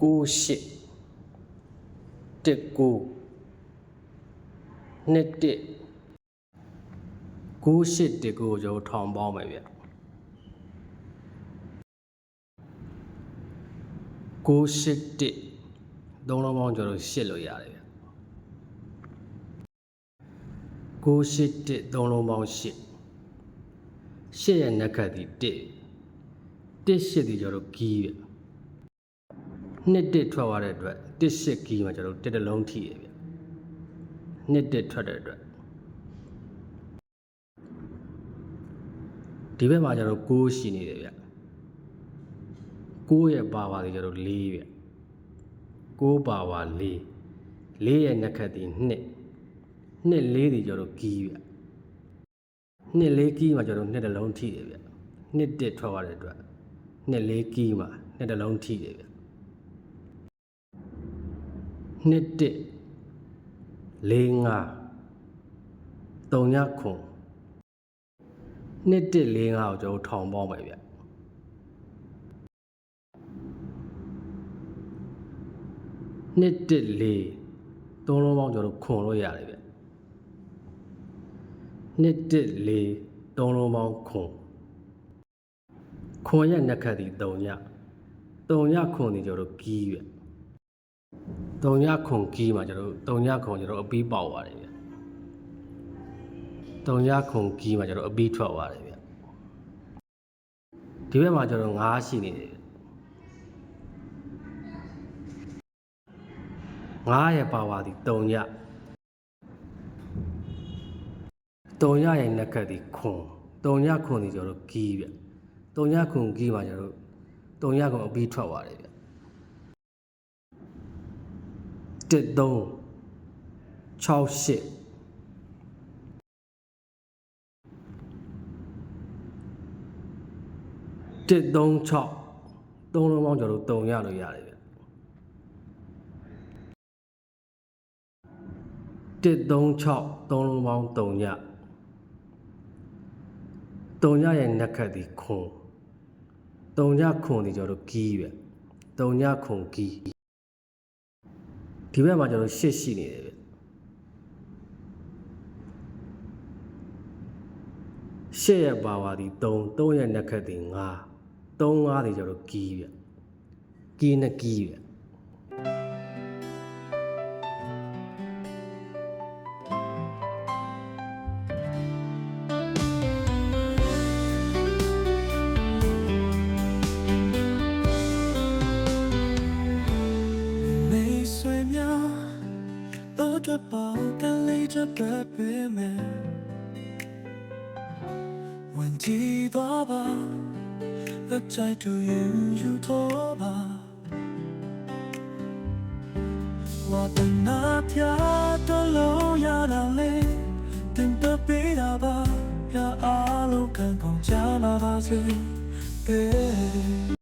98 19နှစ်တစ်98တစ်ကိုကျွန်တော်ထောင်ပေါင်းမယ်ဗျ98တစ်သုံးလုံးပေါင်းကျွန်တော်ရှစ်လို့ရတယ်ဗျ98တစ်သုံးလုံးပေါင်းရှစ်ရှစ်ရဲ့နက်ခတ်ဒီတစ်တစ်ရှစ်ဒီကျွန်တော်ကီးဗျ နှစ်တစ်ထွက်သွားတဲ့အတွက်တစ်ရှစ်ကီးမှာကျွန်တော်တစ်တစ်လုံးထိရဗျနှစ်တစ်ထွက်တဲ့အတွက်ဒီဘက်မှာကျွန်တော်6ရှိနေတယ်ဗျ6ရဲ့ပါပါတွေကျွန်တော်4ဗျ6ပါပါ4 4ရဲ့နက်ခတ်ဒီ2နှစ်4ဒီကျွန်တော်ကီးဗျနှစ်လေးကီးမှာကျွန်တော်နှစ်တစ်လုံးထိတယ်ဗျနှစ်တစ်ထွက်သွားတဲ့အတွက်နှစ်လေးကီးမှာနှစ်တစ်လုံးထိတယ်ဗျ နှစ်တစ်လေးငါတုံညခွန်နှစ်တစ်လေးငါကိုကျွန်တော်ထောင်ပေါင်းမယ်ဗျနှစ်တစ်လေးသုံးလုံးပေါင်းကျွန်တော်ခွန်လို့ရတယ်ဗျနှစ်တစ်လေးသုံးလုံးပေါင်းခွန်ခွန်ရဲ့နက်ခတ်ဒီတုံညတုံညခွန်ဒီကျွန်တော်ကီးဗျ တုံညခွန်ကီးမှာကျွန်တော်တုံညခွန်ကျွန်တော်အပီးပေါက်သွားတယ်ဗျတုံညခွန်ကီးမှာကျွန်တော်အပီးထွက်သွားတယ်ဗျဒီဘက်မှာကျွန်တော်9ရှိနေတယ်ဗျ9ရဲ့ပါဝါဒီတုံညတုံညရဲ့နက်ခတ်ဒီခွန်တုံညခွန်ဒီကျွန်တော်ကီးဗျတုံညခွန်ကီးမှာကျွန်တော်တုံညခွန်အပီးထွက်သွားတယ်ဗျ တစ်သုံး6 8တစ်သုံး6သုံးလုံးပေါင်းကျွန်တော်တို့3ရလို့ရတယ်ဗျတစ်သုံး6သုံးလုံးပေါင်း3ရ3ရရဲ့နက်ခတ်ဒီခွန်3ရခွန်ဒီကျွန်တော်တို့ကီးဗျ3ရခွန်ကီး ဒီဘက်မှာကျွန်တော်ရှစ်ရှိနေတယ်ဗျရှစ်ရဲ့ပါဝါဒီ3 3ရဲ့နက်ခတ်ဒီ5 3 5ဒီကျွန်တော်ကီးဗျကီးနဲ့ကီးဗျ 着饱，干累着白背面。问题多吧，而在度云有多吧。我的那天的路呀那里，等的比那吧，呀阿鲁看空加那把子，别